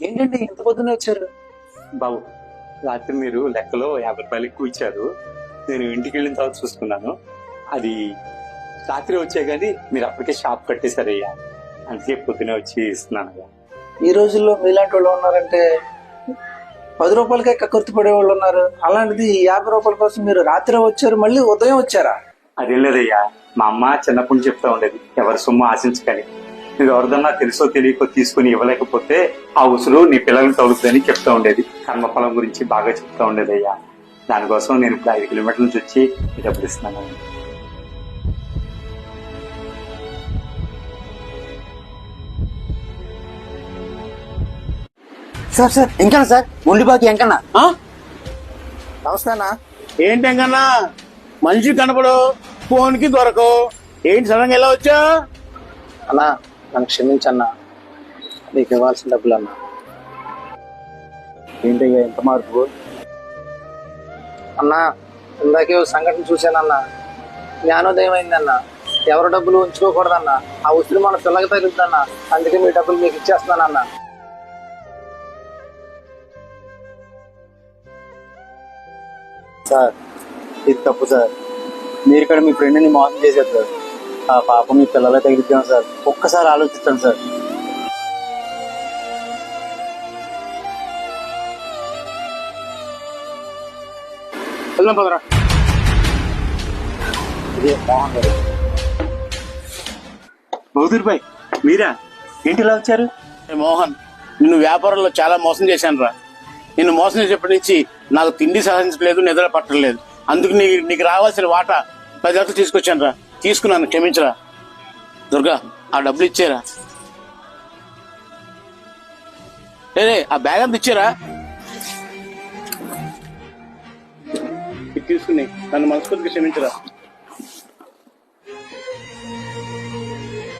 ఏంటండి ఇంత పొద్దునే వచ్చారు? బాబు రాత్రి మీరు లెక్కలో యాభై రూపాయలు ఎక్కువ ఇచ్చారు నేను ఇంటికి వెళ్ళిన తర్వాత చూసుకున్నాను. అది రాత్రి వచ్చే కానీ మీరు అప్పటికే షాప్ కట్టేశారయ్యా. అందుకే పొద్దునే వచ్చి ఇస్తున్నాను ఈ రోజుల్లో మీలాంటి వాళ్ళు ఉన్నారంటే పది రూపాయలకే కక్కుర్తి వాళ్ళు ఉన్నారు. అలాంటిది యాభై రూపాయల కోసం మీరు రాత్రి వచ్చారు మళ్ళీ ఉదయం వచ్చారా? అదేం లేదయ్యా. మా అమ్మ చిన్నప్పుడు చెప్తా ఉండేది ఎవరి సొమ్ము ఆశించకని. నువ్వు ఎవరిదన్నా తెలుసో తెలియకో తీసుకుని ఇవ్వలేకపోతే ఆ ఉసురు నీ పిల్లలకు తగులుతుందని చెప్తా ఉండేది. కర్మఫలం గురించి బాగా చెప్తా ఉండేది అయ్యా దానికోసం నేను ఇప్పుడు ఐదు కిలోమీటర్ల నుంచి వచ్చి డబ్బులు ఇస్తున్నాను? సార్ సార్ ఎంకన్నా సార్ మొండిబాకి ఎంకన్నా నమస్తే అన్న. ఏంటంకన్నా మనిషి కనపడు ఫోన్కి దొరకవు ఏంటి సడన్ ఎలా వచ్చా? అన్న నన్ను క్షమించన్నా. నీకు ఇవ్వాల్సిన డబ్బులు అన్న ఏంటయ్యా ఎంత మార్పు? అన్న ఇందాకే సంఘటన చూశానన్న. జ్ఞానోదయం అయిందన్న ఎవరి డబ్బులు ఉంచుకోకూడదన్న. ఆ ఉసిరి మన పిల్లకి తగులుతుందన్న. అందుకే మీ డబ్బులు మీకు ఇచ్చేస్తున్నానన్న. సార్ ఇది తప్పు సార్. మీరు ఇక్కడ మీ ఫ్రెండ్ని మోసం చేశారు సార్. ఆ పాప మీ పిల్లలే తగిలిద్దాం సార్. ఒక్కసారి ఆలోచిస్తాను సార్. వెళ్దాం పదరా. ఇదే మోహన్ గారు. బౌదూర్ భాయ్ మీరా? ఏంటి ఇలా వచ్చారు? ఏ మోహన్ నిన్ను వ్యాపారంలో చాలా మోసం చేశాను రా నిన్ను మోసం చేసేప్పటి నుంచి నాకు తిండి సాధించలేదు నిద్ర పట్టలేదు అందుకు నీ నీకు రావాల్సిన వాటా పది లక్షలు తీసుకొచ్చాను రా తీసుకున్నాను క్షమించరా. దుర్గా ఆ డబ్బులు ఇచ్చారా. రే ఆ బ్యాగ్ అంత ఇచ్చారా. తీసుకుని నన్ను మనస్ఫూర్తిగా క్షమించరా.